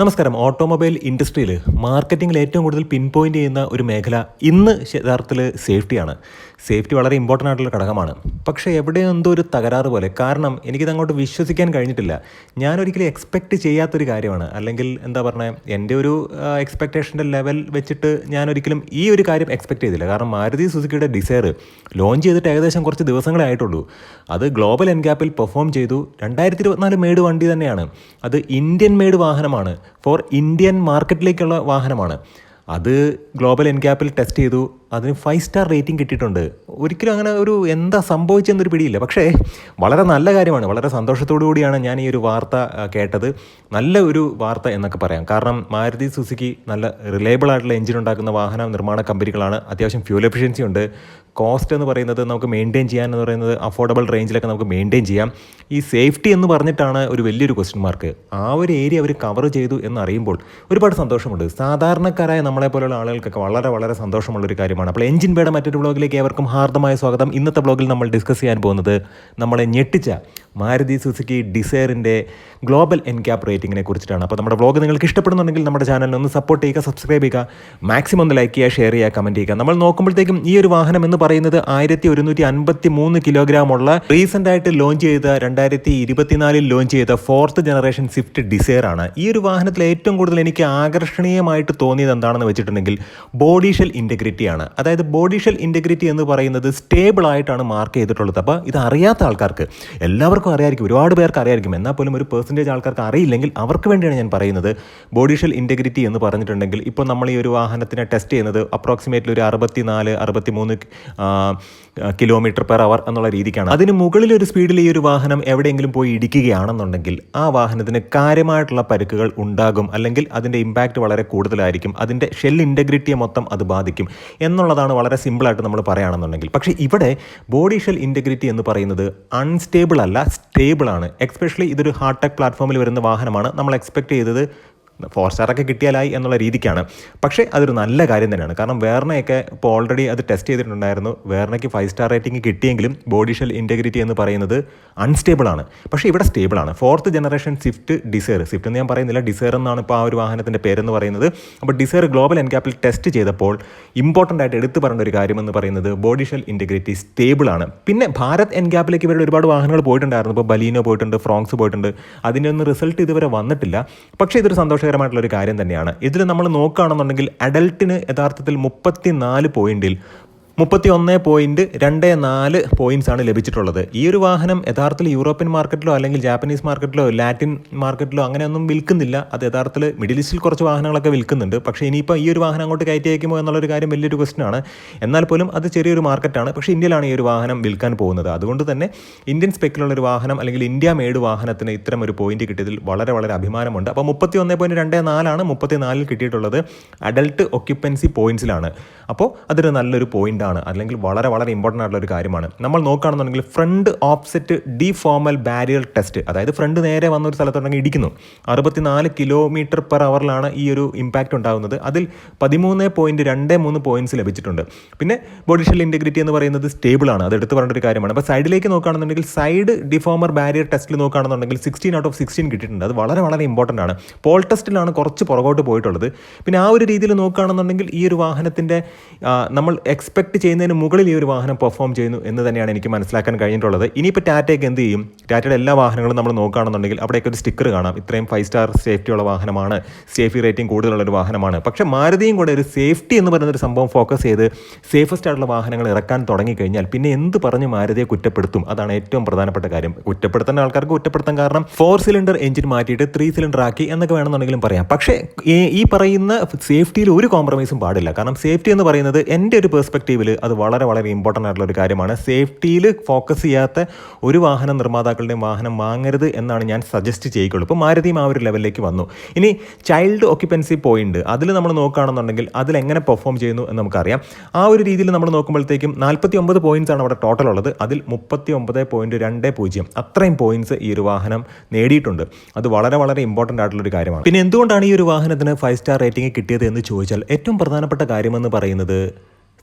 നമസ്കാരം. ഓട്ടോമൊബൈൽ ഇൻഡസ്ട്രിയിൽ മാർക്കറ്റിംഗിൽ ഏറ്റവും കൂടുതൽ പിൻ പോയിന്റ് ചെയ്യുന്ന ഒരു മേഖല ഇന്ന് യഥാർത്ഥത്തിൽ സേഫ്റ്റിയാണ്. സേഫ്റ്റി വളരെ ഇമ്പോർട്ടന്റ് ആയിട്ടുള്ള ഘടകമാണ്. പക്ഷേ എവിടെയോ എന്തോ ഒരു തകരാറ് പോലെ. കാരണം എനിക്കിത് അങ്ങോട്ട് വിശ്വസിക്കാൻ കഴിഞ്ഞിട്ടില്ല. ഞാൻ ഒരിക്കലും എക്സ്പെക്റ്റ് ചെയ്യാത്തൊരു കാര്യമാണ്. അല്ലെങ്കിൽ എന്താ പറഞ്ഞത് എന്റെ ഒരു എക്സ്പെക്റ്റേഷന്റെ ലെവൽ വെച്ചിട്ട് ഞാൻ ഒരിക്കലും ഈ ഒരു കാര്യം എക്സ്പെക്ട് ചെയ്തില്ല. കാരണം മാരുതി സുസുക്കിയുടെ ഡിസയർ ലോഞ്ച് ചെയ്തിട്ട് ഏകദേശം കുറച്ച് ദിവസങ്ങളെ ആയിട്ടുള്ളൂ. അത് ഗ്ലോബൽ എൻഗാപ്പിൽ പെർഫോം ചെയ്തു. രണ്ടായിരത്തി ഇരുപത്തിനാല് മെയ്ഡ് വണ്ടി തന്നെയാണ്. അത് ഇന്ത്യൻ മെയ്ഡ് വാഹനമാണ്. ഫോർ ഇന്ത്യൻ മാർക്കറ്റിലേക്കുള്ള വാഹനമാണ്. അത് ഗ്ലോബൽ എൻക്യാപ്പിൽ ടെസ്റ്റ് ചെയ്തു. അതിന് ഫൈവ് സ്റ്റാർ റേറ്റിംഗ് കിട്ടിയിട്ടുണ്ട്. ഒരിക്കലും അങ്ങനെ ഒരു എന്താ സംഭവിച്ചെന്നൊരു പിടിയില്ല. പക്ഷേ വളരെ നല്ല കാര്യമാണ്. വളരെ സന്തോഷത്തോടു കൂടിയാണ് ഞാൻ ഈ ഒരു വാർത്ത കേട്ടത്. നല്ല ഒരു വാർത്ത എന്നൊക്കെ പറയാം. കാരണം മാരുതി സുസുക്കി നല്ല റിലയബിൾ ആയിട്ടുള്ള എഞ്ചിൻ ഉണ്ടാക്കുന്ന വാഹന നിർമ്മാണ കമ്പനികളാണ്. അത്യാവശ്യം ഫ്യൂൽ എഫിഷ്യൻസി ഉണ്ട്. കോസ്റ്റ് എന്ന് പറയുന്നത് നമുക്ക് മെയിന്റെയിൻ ചെയ്യാൻ എന്ന് പറയുന്നത് അഫോർഡബിൾ റേഞ്ചിലൊക്കെ നമുക്ക് മെയിന്റെയിൻ ചെയ്യാം. ഈ സേഫ്റ്റി എന്ന് പറഞ്ഞിട്ടാണ് ഒരു വലിയൊരു ക്വസ്റ്റ്യൻ മാർക്ക് ആ ഒരു ഏരിയ അവർ കവർ ചെയ്തു എന്ന് അറിയുമ്പോൾ ഒരുപാട് സന്തോഷമുണ്ട്. സാധാരണക്കാരായ നമ്മളെ പോലെയുള്ള ആളുകൾക്കൊക്കെ വളരെ വളരെ സന്തോഷമുള്ള ഒരു കാര്യമാണ്. അപ്പോൾ എഞ്ചിൻ ബേയുടെ മറ്റൊരു ബ്ലോഗിലേക്ക് ഏവർക്കും ഹാർദമായ സ്വാഗതം. ഇന്നത്തെ ബ്ലോഗിൽ നമ്മൾ ഡിസ്കസ് ചെയ്യാൻ പോകുന്നത് നമ്മളെ ഞെട്ടിച്ച മാരുതി സുസുക്കി ഡിസയറിന്റെ ഗ്ലോബൽ എൻക്യാപ്പ് റേറ്റിംഗിനെ കുറിച്ചിട്ടാണ്. അപ്പോൾ നമ്മുടെ വ്ളോഗ് നിങ്ങൾക്ക് ഇഷ്ടപ്പെടുന്നുണ്ടെങ്കിൽ നമ്മുടെ ചാനലിനെ ഒന്ന് സപ്പോർട്ട് ചെയ്യുക സബ്സ്ക്രൈബ് ചെയ്യുക മാക്സിമം ഒന്ന് ലൈക്ക് ചെയ്യുക ഷെയർ ചെയ്യുക കമന്റ് ചെയ്യുക. നമ്മൾ നോക്കുമ്പോഴത്തേക്കും ഈ ഒരു വാഹനം എന്ന് പറയുന്നത് ആയിരത്തി ഒരുന്നൂറ്റി അൻപത്തി മൂന്ന് കിലോഗ്രാം ഉള്ള റീസെന്റ് ആയിട്ട് ലോഞ്ച് ചെയ്ത രണ്ടായിരത്തി ഇരുപത്തിനാലിൽ ലോഞ്ച് ചെയ്ത ഫോർത്ത് ജനറേഷൻ സ്വിഫ്റ്റ് ഡിസയർ ആണ് ഈ ഒരു വാഹനത്തിൽ ഏറ്റവും കൂടുതൽ എനിക്ക് ആകർഷണീയമായിട്ട് തോന്നിയത് എന്താണെന്ന് വെച്ചിട്ടുണ്ടെങ്കിൽ ബോഡി ഷെൽ ഇന്റഗ്രിറ്റിയാണ് അതായത് ബോഡി ഷെൽ ഇന്റഗ്രിറ്റി എന്ന് പറയുന്നത് സ്റ്റേബിൾ ആയിട്ടാണ് മാർക്ക് ചെയ്തിട്ടുള്ളത്. അപ്പോൾ ഇത് അറിയാത്ത ആൾക്കാർക്ക് എല്ലാവർക്കും അറിയായിരിക്കും ഒരുപാട് പേർക്ക് അറിയായിരിക്കും. എന്നാൽ പോലും ഒരു പെർസെന്റേജ് ആൾക്കാർക്ക് അറിയില്ലെങ്കിൽ അവർക്ക് വേണ്ടിയാണ് ഞാൻ പറയുന്നത്. ബോഡി ഷെൽ ഇന്റഗ്രിറ്റി എന്ന് പറഞ്ഞിട്ടുണ്ടെങ്കിൽ ഇപ്പോൾ നമ്മൾ ഈ ഒരു വാഹനത്തിനെ ടെസ്റ്റ് ചെയ്യുന്നത് അപ്രോക്സിമേറ്റ്ലി ഒരു അറുപത്തി നാല് അറുപത്തി മൂന്ന് കിലോമീറ്റർ പെർ അവർ എന്നുള്ള രീതിക്കാണ്. അതിന് മുകളിൽ ഒരു സ്പീഡിൽ ഈ ഒരു വാഹനം എവിടെയെങ്കിലും പോയി ഇടിക്കുകയാണെന്നുണ്ടെങ്കിൽ ആ വാഹനത്തിന് കാര്യമായിട്ടുള്ള പരുക്കുകൾ ഉണ്ടാകും. അല്ലെങ്കിൽ അതിന്റെ ഇമ്പാക്റ്റ് വളരെ കൂടുതലായിരിക്കും. അതിന്റെ ഷെൽ ഇന്റഗ്രിറ്റിയെ മൊത്തം അത് ബാധിക്കും. എന്നുള്ളതാണ് വളരെ സിമ്പിളായിട്ട് നമ്മൾ പറയുകയാണെന്നുണ്ടെങ്കിൽ. പക്ഷേ ഇവിടെ ബോഡി ഷെൽ ഇന്റഗ്രിറ്റി എന്ന് പറയുന്നത് അൺസ്റ്റേബിൾ അല്ല സ്റ്റേബിൾ ആണ്. എക്സ്പെഷ്യലി ഇതൊരു ഹാർട്ടെക് പ്ലാറ്റ്ഫോമിൽ വരുന്ന വാഹനമാണ്. നമ്മൾ എക്സ്പെക്ട് ചെയ്തത് ഫോർ സ്റ്റാറൊക്കെ കിട്ടിയാലായി എന്നുള്ള രീതിക്കാണ്. പക്ഷേ അതൊരു നല്ല കാര്യം തന്നെയാണ്. കാരണം വേർണയൊക്കെ ഇപ്പോൾ ഓൾറെഡി അത് ടെസ്റ്റ് ചെയ്തിട്ടുണ്ടായിരുന്നു. വേർണയ്ക്ക് ഫൈവ് സ്റ്റാർ റേറ്റിംഗ് കിട്ടിയെങ്കിലും ബോഡി ഷെൽ ഇന്റഗ്രിറ്റി എന്ന് പറയുന്നത് അൺസ്റ്റേബിൾ ആണ്. പക്ഷേ ഇവിടെ സ്റ്റേബിൾ ആണ്. Fourth generation Swift Dzire Swift എന്ന് ഞാൻ പറയുന്നില്ല. ഡിസയർ എന്നാണ് ഇപ്പോൾ ആ ഒരു വാഹനത്തിന്റെ പേരെന്ന് പറയുന്നത്. അപ്പോൾ ഡിസയർ ഗ്ലോബൽ എൻക്യാപ്പിൽ ടെസ്റ്റ് ചെയ്തപ്പോൾ ഇമ്പോർട്ടന്റ് ആയിട്ട് എടുത്തു പറഞ്ഞ ഒരു കാര്യം എന്ന് പറയുന്നത് ബോഡി ഷെൽ ഇന്റഗ്രിറ്റി സ്റ്റേബിൾ ആണ്. പിന്നെ ഭാരത് എൻക്യാപ്പിലേക്ക് ഇവരുടെ ഒരുപാട് വാഹനങ്ങൾ പോയിട്ടുണ്ടായിരുന്നു. ഇപ്പോൾ ബലീനോ പോയിട്ടുണ്ട് ഫ്രോങ്സ് പോയിട്ടുണ്ട്. അതിന്റെ ഒന്നും റിസൾട്ട് ഇതുവരെ വന്നിട്ടില്ല. പക്ഷേ ഇതൊരു സന്തോഷകരമായിട്ടുള്ള ഒരു കാര്യം തന്നെയാണ്. ഇതിൽ നമ്മൾ നോക്കുകയാണെന്നുണ്ടെങ്കിൽ അഡൽട്ടിന് യഥാർത്ഥത്തിൽ മുപ്പത്തി നാല് പോയിന്റിൽ മുപ്പത്തി ഒന്ന് പോയിന്റ് രണ്ട് നാല് പോയിന്റ്സ് ആണ് ലഭിച്ചിട്ടുള്ളത്. ഈ ഒരു വാഹനം യഥാർത്ഥത്തിൽ യൂറോപ്യൻ മാർക്കറ്റിലോ അല്ലെങ്കിൽ ജാപ്പനീസ് മാർക്കറ്റിലോ ലാറ്റിൻ മാർക്കറ്റിലോ അങ്ങനെയൊന്നും വിൽക്കുന്നില്ല. അത് യഥാർത്ഥത്തിൽ മിഡിൽ ഈസ്റ്റിൽ കുറച്ച് വാഹനങ്ങളൊക്കെ വിൽക്കുന്നുണ്ട്. പക്ഷേ ഇനിയിപ്പോൾ ഈ ഒരു വാഹനം അങ്ങോട്ട് കയറ്റി അയക്കുമോ എന്നുള്ളൊരു കാര്യം വലിയൊരു ക്വസ്റ്റൻ ആണ്. എന്നാൽ പോലും അത് ചെറിയൊരു മാർക്കറ്റാണ്. പക്ഷേ ഇന്ത്യയിലാണ് ഈ ഒരു വാഹനം വിൽക്കാൻ പോകുന്നത്. അതുകൊണ്ട് തന്നെ ഇന്ത്യൻ സ്പെക്കിലുള്ള ഒരു വാഹനം അല്ലെങ്കിൽ ഇന്ത്യ മേഡ് വാഹനത്തിന് ഇത്തരം ഒരു പോയിന്റ് കിട്ടിയതിൽ വളരെ വളരെ അഭിമാനമുണ്ട്. അപ്പോൾ മുപ്പത്തി ഒന്ന് പോയിന്റ് രണ്ട് നാലാണ് മുപ്പത്തി നാലിൽ കിട്ടിയിട്ടുള്ളത്. അഡൽട്ട് ഒക്യുപ്പൻസി പോയിന്റ്സിലാണ് അപ്പോൾ അതൊരു നല്ലൊരു പോയിന്റ് ആണ്. അല്ലെങ്കിൽ വളരെ വളരെ ഇമ്പോർട്ടന്റ് ആയിട്ടുള്ള ഒരു കാര്യമാണ്. നമ്മൾ നോക്കുകയാണെന്നുണ്ടെങ്കിൽ front offset deformable barrier test അതായത് ഫ്രണ്ട് നേരെ വന്ന ഒരു സ്ഥലത്തുണ്ടെങ്കിൽ ഇടിക്കുന്നു. അറുപത്തിനാല് കിലോമീറ്റർ പെർ അവറിലാണ് ഈ ഒരു ഇമ്പാക്റ്റ് ഉണ്ടാകുന്നത്. അതിൽ പതിമൂന്ന് പോയിന്റ് രണ്ട് മൂന്ന് പോയിന്റ്സ് ലഭിച്ചിട്ടുണ്ട്. പിന്നെ ബോഡി ഷെൽ ഇന്റഗ്രിറ്റി എന്ന് പറയുന്നത് സ്റ്റേബിൾ ആണ്. അത് എടുത്ത് പറയേണ്ട ഒരു കാര്യമാണ്. അപ്പോൾ സൈഡിലേക്ക് നോക്കുകയാണെന്നുണ്ടെങ്കിൽ സൈഡ് ഡിഫോമർ ബാരിയർ ടെസ്റ്റിൽ നോക്കുകയാണെന്നുണ്ടെങ്കിൽ സിക്സ്റ്റീൻ ഔട്ട് ഓഫ് സിക്സ്റ്റീൻ കിട്ടിയിട്ടുണ്ട്. അത് വളരെ വളരെ ഇമ്പോർട്ടന്റ് ആണ്. പോൾ ടെസ്റ്റിലാണ് കുറച്ച് പുറകോട്ട് പോയിട്ടുള്ളത്. പിന്നെ ആ ഒരു രീതിയിൽ നോക്കുകയാണെന്നുണ്ടെങ്കിൽ ഈ ഒരു വാഹനത്തിന്റെ നമ്മൾ എക്സ്പെക്ട് ചെയ്യുന്നതിന് മുകളിൽ ഈ ഒരു വാഹനം പെർഫോം ചെയ്യുന്നു എന്ന് തന്നെയാണ് എനിക്ക് മനസ്സിലാക്കാൻ കഴിഞ്ഞിട്ടുള്ളത്. ഇനിയിപ്പോൾ ടാറ്റയ്ക്ക് എന്ത് ചെയ്യും? ടാറ്റയുടെ എല്ലാ വാഹനങ്ങളും നമ്മൾ നോക്കുകയാണെന്നുണ്ടെങ്കിൽ അവിടെയൊക്കെ ഒരു സ്റ്റിക്കർ കാണാം. ഇത്രയും ഫൈവ് സ്റ്റാർ സേഫ്റ്റി ഉള്ള വാഹനമാണ്. സേഫ്റ്റി റേറ്റിംഗ് കൂടുതലുള്ള ഒരു വാഹനമാണ്. പക്ഷേ മാരുതിയും കൂടെ ഒരു സേഫ്റ്റി എന്ന് പറയുന്ന ഒരു സംഭവം ഫോക്കസ് ചെയ്ത് സേഫസ്റ്റ് ആയിട്ടുള്ള വാഹനങ്ങൾ ഇറക്കാൻ തുടങ്ങിക്കഴിഞ്ഞാൽ പിന്നെ എന്ത് പറഞ്ഞ് മാരുതിയെ കുറ്റപ്പെടുത്തും? അതാണ് ഏറ്റവും പ്രധാനപ്പെട്ട കാര്യം. കുറ്റപ്പെടുത്തേണ്ട ആൾക്കാർക്ക് കുറ്റപ്പെടുത്താൻ കാരണം ഫോർ സിലിണ്ടർ എഞ്ചിൻ മാറ്റിയിട്ട് ത്രീ സിലിണ്ടർ ആക്കി എന്നൊക്കെ വേണമെന്നുണ്ടെങ്കിലും പറയാം. പക്ഷേ ഈ പറയുന്ന സേഫ്റ്റിയിൽ ഒരു കോംപ്രമൈസും പാടില്ല. കാരണം സേഫ്റ്റി എന്ന് പറയുന്നത് എന്റെ ഒരു പെർസ്പെക്റ്റീവിൽ അത് വളരെ വളരെ ഇമ്പോർട്ടന്റ് ആയിട്ടുള്ള ഒരു കാര്യമാണ്. സേഫ്റ്റിയിൽ ഫോക്കസ് ചെയ്യാത്ത ഒരു വാഹന നിർമ്മാതാക്കളുടെയും വാഹനം വാങ്ങരുത് എന്നാണ് ഞാൻ സജസ്റ്റ് ചെയ്യുകയുള്ളൂ ഇപ്പോൾ മാരുതിയും ആ ഒരു ലെവലിലേക്ക് വന്നു. ഇനി ചൈൽഡ് ഓക്യുപ്പൻസി പോയിന്റ് അതിൽ നമ്മൾ നോക്കുകയാണെന്നുണ്ടെങ്കിൽ അതിൽ എങ്ങനെ പെർഫോം ചെയ്യുന്നു എന്ന് നമുക്കറിയാം. ആ ഒരു രീതിയിൽ നമ്മൾ നോക്കുമ്പോഴത്തേക്കും നാൽപ്പത്തി ഒമ്പത് പോയിന്റ്സ് ആണ് അവിടെ ടോട്ടൽ ഉള്ളത്. അതിൽ മുപ്പത്തി ഒമ്പത് പോയിന്റ് രണ്ട് പൂജ്യം. അത്രയും പോയിന്റ്സ് ഈ ഒരു വാഹനം നേടിയിട്ടുണ്ട്. അത് വളരെ വളരെ ഇമ്പോർട്ടന്റ് ആയിട്ടുള്ള ഒരു കാര്യമാണ്. പിന്നെ എന്തുകൊണ്ടാണ് ഈ ഒരു വാഹനത്തിന് ഫൈവ് സ്റ്റാർ റേറ്റിംഗ് കിട്ടിയത് എന്ന് ചോദിച്ചാൽ ഏറ്റവും പ്രധാനപ്പെട്ട കാര്യമെന്ന് പറയുന്നത്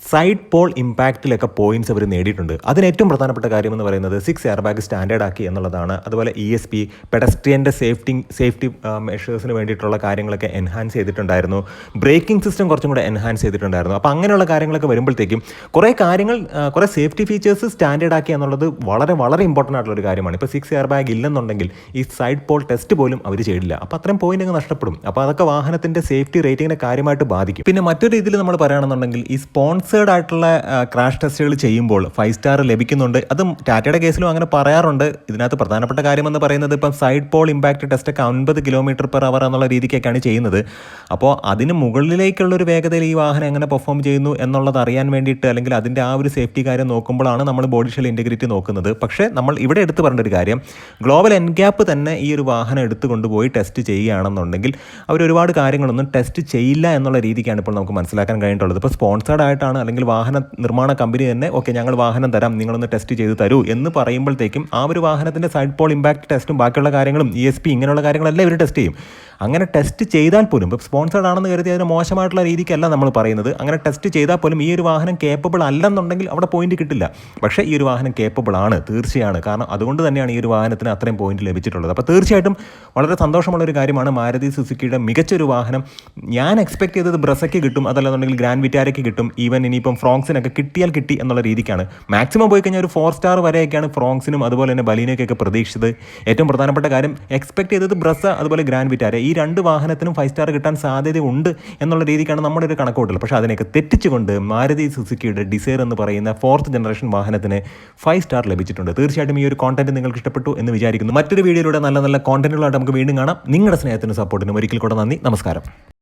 സൈഡ് പോൾ ഇമ്പാക്റ്റിലൊക്കെ പോയിന്റ്സ് അവർ നേടിയിട്ടുണ്ട്. അതിന് ഏറ്റവും പ്രധാനപ്പെട്ട കാര്യം എന്ന് പറയുന്നത് സിക്സ് എയർ ബാഗ് സ്റ്റാൻഡേർഡ് ആക്കി എന്നുള്ളതാണ്. അതുപോലെ ഇ എസ് പി പെഡസ്ട്രിയന്റെ സേഫ്റ്റി സേഫ്റ്റി മെഷേഴ്സിന് വേണ്ടിയിട്ടുള്ള കാര്യങ്ങളൊക്കെ എൻഹാൻസ് ചെയ്തിട്ടുണ്ടായിരുന്നു. ബ്രേക്കിംഗ് സിസ്റ്റം കുറച്ചും കൂടെ എൻഹാൻസ് ചെയ്തിട്ടുണ്ടായിരുന്നു. അപ്പോൾ അങ്ങനെയുള്ള കാര്യങ്ങളൊക്കെ വരുമ്പോഴത്തേക്കും കുറേ കാര്യങ്ങൾ കുറേ സേഫ്റ്റി ഫീച്ചേഴ്സ് സ്റ്റാൻഡേർഡ് ആക്കി എന്നുള്ളത് വളരെ വളരെ ഇമ്പോർട്ടന്റ് ആയിട്ടുള്ള ഒരു കാര്യമാണ്. ഇപ്പോൾ സിക്സ് എയർ ബാഗ് ഇല്ലെന്നുണ്ടെങ്കിൽ ഈ സൈഡ് പോൾ ടെസ്റ്റ് പോലും അവർ ചെയ്തില്ല. അപ്പോൾ അത്രയും പോയിന്റ് അങ്ങ് നഷ്ടപ്പെടും. അപ്പോൾ അതൊക്കെ വാഹനത്തിന്റെ സേഫ്റ്റി റേറ്റിങ്ങിനെ കാര്യമായിട്ട് ബാധിക്കും. പിന്നെ മറ്റൊരു രീതിയിൽ നമ്മൾ പറയുകയാണെന്നുണ്ടെങ്കിൽ ഈ സ്പോൺസേർഡ് ആയിട്ടുള്ള ക്രാഷ് ടെസ്റ്റുകൾ ചെയ്യുമ്പോൾ ഫൈവ് സ്റ്റാർ ലഭിക്കുന്നുണ്ട്. അതും ടാറ്റയുടെ കേസിലും അങ്ങനെ പറയാറുണ്ട്. ഇതിനകത്ത് പ്രധാനപ്പെട്ട കാര്യമെന്ന് പറയുന്നത് ഇപ്പം സൈഡ് പോൾ ഇമ്പാക്റ്റ് ടെസ്റ്റ് ഒക്കെ അൻപത് കിലോമീറ്റർ പെർ അവർ എന്നുള്ള രീതിക്കൊക്കെയാണ് ചെയ്യുന്നത്. അപ്പോൾ അതിന് മുകളിലേക്കുള്ള ഒരു വേഗതയിൽ ഈ വാഹനം എങ്ങനെ പെർഫോം ചെയ്യുന്നു എന്നുള്ളത് അറിയാൻ വേണ്ടിയിട്ട് അല്ലെങ്കിൽ അതിന്റെ ആ ഒരു സേഫ്റ്റി കാര്യം നോക്കുമ്പോഴാണ് നമ്മൾ ബോഡി ഷെൽ ഇന്റഗ്രിറ്റി നോക്കുന്നത്. പക്ഷേ നമ്മൾ ഇവിടെ എടുത്ത് പറഞ്ഞൊരു കാര്യം ഗ്ലോബൽ എൻഗ്യാപ്പ് തന്നെ ഈ ഒരു വാഹനം എടുത്തു കൊണ്ടുപോയി ടെസ്റ്റ് ചെയ്യുകയാണെന്നുണ്ടെങ്കിൽ അവർ ഒരുപാട് കാര്യങ്ങളൊന്നും ടെസ്റ്റ് ചെയ്യില്ല എന്നുള്ള രീതിക്കാണ് ഇപ്പോൾ നമുക്ക് മനസ്സിലാക്കാൻ കഴിഞ്ഞിട്ടുള്ളത്. ഇപ്പോൾ സ്പോൺസേർഡ് ആയിട്ടാണ് അല്ലെങ്കിൽ വാഹന നിർമ്മാണ കമ്പനി തന്നെ ഓക്കെ ഞങ്ങൾ വാഹനം തരാം നിങ്ങളൊന്ന് ടെസ്റ്റ് ചെയ്ത് തരൂ എന്ന് പറയുമ്പോഴത്തേക്കും ആ ഒരു വാഹനത്തിന്റെ സൈഡ് പോൾ ഇമ്പാക്ട് ടെസ്റ്റും ബാക്കിയുള്ള കാര്യങ്ങളും ഇ എസ് പി ഇങ്ങനെയുള്ള കാര്യങ്ങളെല്ലാം ഇവർ ടെസ്റ്റ് ചെയ്യും. അങ്ങനെ ടെസ്റ്റ് ചെയ്താൽ പോലും ഇപ്പോൾ സ്പോൺസേഡ് ആണെന്ന് കരുതി അതിന് മോശമായിട്ടുള്ള രീതിക്കല്ല നമ്മൾ പറയുന്നത്. അങ്ങനെ ടെസ്റ്റ് ചെയ്താൽ പോലും ഈ ഒരു വാഹനം കേപ്പബിൾ അല്ലെന്നുണ്ടെങ്കിൽ അവിടെ പോയിന്റ് കിട്ടില്ല. പക്ഷേ ഈ ഒരു വാഹനം കേപ്പബിൾ ആണ് തീർച്ചയാണ്. കാരണം അതുകൊണ്ട് തന്നെയാണ് ഈ ഒരു വാഹനത്തിന് അത്രയും പോയിന്റ് ലഭിച്ചിട്ടുള്ളത്. അപ്പോൾ തീർച്ചയായിട്ടും വളരെ സന്തോഷമുള്ള ഒരു കാര്യമാണ് മാരുതി സുസുക്കിയുടെ മികച്ചൊരു വാഹനം. ഞാൻ എക്സ്പെക്ട് ചെയ്തത് ബ്രസയ്ക്ക് കിട്ടും അതല്ലെന്നുണ്ടെങ്കിൽ ഗ്രാൻഡ് വിറ്റാരയ്ക്ക് കിട്ടും ഈവൻ ഇനിയിപ്പം ഫ്രോങ്സിനൊക്കെ കിട്ടിയാൽ കിട്ടി എന്നുള്ള രീതിക്കാണ്. മാക്സിമം പോയി കഴിഞ്ഞാൽ ഒരു ഫോർ സ്റ്റാർ വരെയൊക്കെയാണ് ഫ്രോങ്സിനും അതുപോലെ തന്നെ ബലീനയ്ക്കൊക്കെ പ്രതീക്ഷിച്ചത്. ഏറ്റവും പ്രധാനപ്പെട്ട കാര്യം എക്സ്പെക്ട് ചെയ്തത് ബ്രസ അതുപോലെ ഗ്രാൻഡ് വിറ്റാര. ഈ രണ്ട് വാഹനത്തിനും ഫൈവ് സ്റ്റാർ കിട്ടാൻ സാധ്യതയുണ്ട് എന്നുള്ള രീതിക്കാണ് നമ്മുടെ ഒരു കണക്കൂട്ടൽ പക്ഷേ അതിനെയൊക്കെ തെറ്റിച്ചുകൊണ്ട് മാരുതി സുസുക്കിയുടെ ഡിസൈർ എന്ന് പറയുന്ന ഫോർത്ത് ജനറേഷൻ വാഹനത്തിന് ഫൈവ് സ്റ്റാർ ലഭിച്ചിട്ടുണ്ട്. തീർച്ചയായിട്ടും ഈ ഒരു കോണ്ടന്റ് നിങ്ങൾക്ക് ഇഷ്ടപ്പെട്ടു എന്ന് വിചാരിക്കുന്നു. മറ്റൊരു വീഡിയോയിലൂടെ നല്ല നല്ല കോണ്ടന്റുകളായിട്ട് നമുക്ക് വീണ്ടും കാണാം. നിങ്ങളുടെ സ്നേഹത്തിനും സപ്പോർട്ടിനും ഒരിക്കൽ കൂടെ നന്ദി. നമസ്കാരം.